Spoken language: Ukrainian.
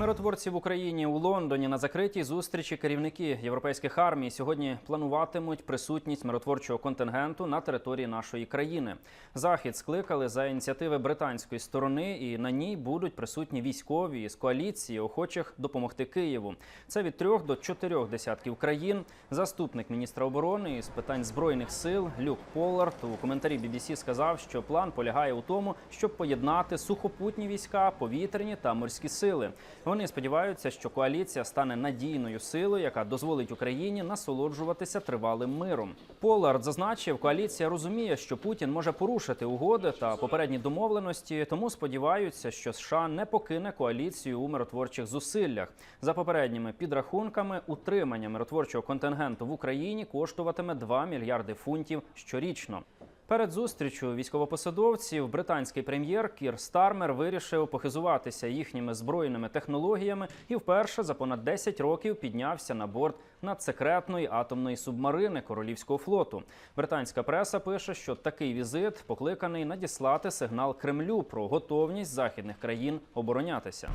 Миротворці в Україні у Лондоні на закритій зустрічі керівники європейських армій сьогодні плануватимуть присутність миротворчого контингенту на території нашої країни. Захід скликали за ініціативи британської сторони, і на ній будуть присутні військові з коаліції, охочих допомогти Києву. Це від трьох до чотирьох десятків країн. Заступник міністра оборони із питань збройних сил Люк Поллард у коментарі BBC сказав, що план полягає у тому, щоб поєднати сухопутні війська, повітряні та морські сили. Вони сподіваються, що коаліція стане надійною силою, яка дозволить Україні насолоджуватися тривалим миром. Полард зазначив, коаліція розуміє, що Путін може порушити угоди та попередні домовленості, тому сподіваються, що США не покине коаліцію у миротворчих зусиллях. За попередніми підрахунками, утримання миротворчого контингенту в Україні коштуватиме 2 мільярди фунтів щорічно. Перед зустрічю військовопосадовців британський прем'єр Кір Стармер вирішив похизуватися їхніми збройними технологіями і вперше за понад 10 років піднявся на борт надсекретної атомної субмарини Королівського флоту. Британська преса пише, що такий візит покликаний надіслати сигнал Кремлю про готовність західних країн оборонятися.